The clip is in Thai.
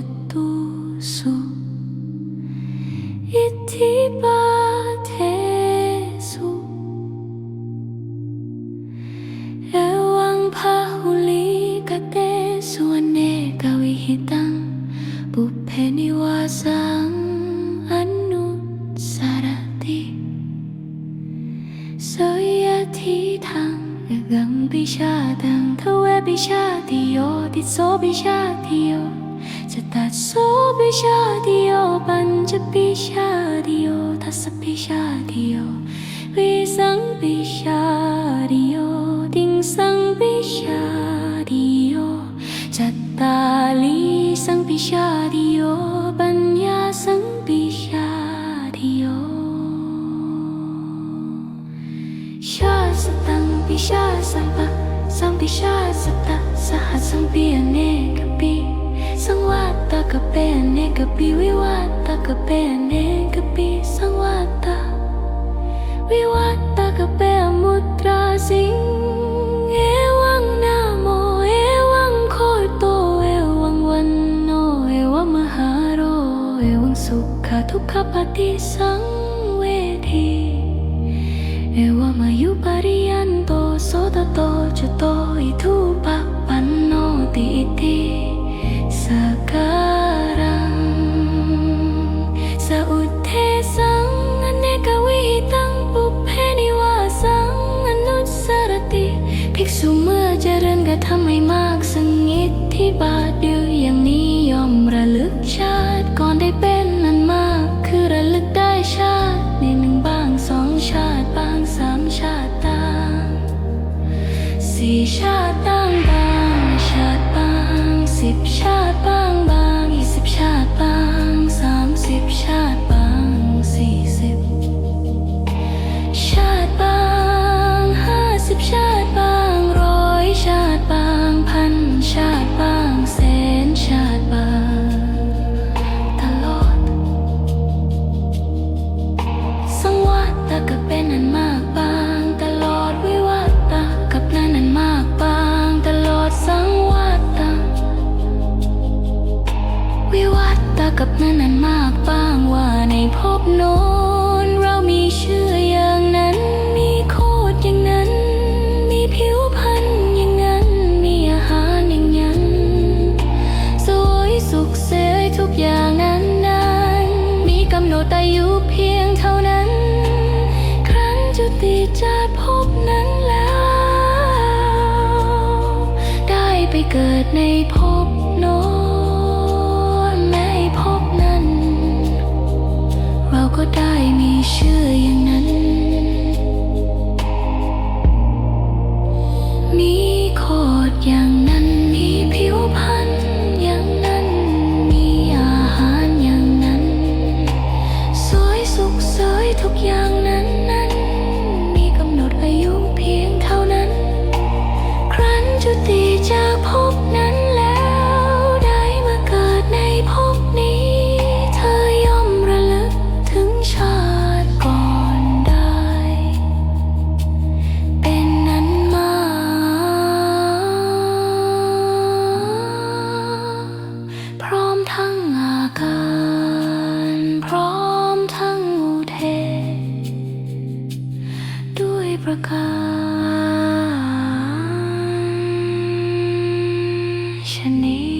tuso itibateso ewang pahuli kateso ane kawihitang pupeniwasang anu sarati soyati tang กังปิชาตังทเวปิชาติโยติโสปิชาติโย zettatsu bishadiyo panja bishadiyo tassa bishadiyo visang bishadiyo dingsang bishadiyo jattali sang bishadiyo banya sang bishadiyo shasatang bishasampa sang bishasatta sahat sang piyanekapi สังวาตากะเปเนกะปีวิวาตากะเปเนกะปีสังวาตาวิวาตากะเปมุตราสิงเอวังนาโมเอวังโคโตเอวังวันโนเอวังมหาโรเอวังสุขทุกขปฏิสังเวทีเอวังมายุปริยันโตโสตโตจโตอิทุปั เจริญกระทำให้มากสังอิทธิบาทเดียวอย่างนี้ยอมระลึกชาติก่อนได้เป็นนันมาก คือระลึกได้ชาติในหนึ่งบ้างสองชาติบ้างสามชาติต่างสี่ชาติต่างบางชาติบางสิบชาติบาง กับนั้นอันมากบางว่าในภพโน้นเรามีชื่ออย่างนั้น มีโคดอย่างนั้น มีผิวพรรณอย่างนั้น มีอาหารอย่างนั้นสวยสุขเสยทุกอย่างนั้นนั้นมีกำหนดอายุเพียงเท่านั้น ครั้นจุติจากภพนั้นแล้ว ได้ไปเกิดในภพโน้น ได้มีชื่ออย่างนั้น ชนี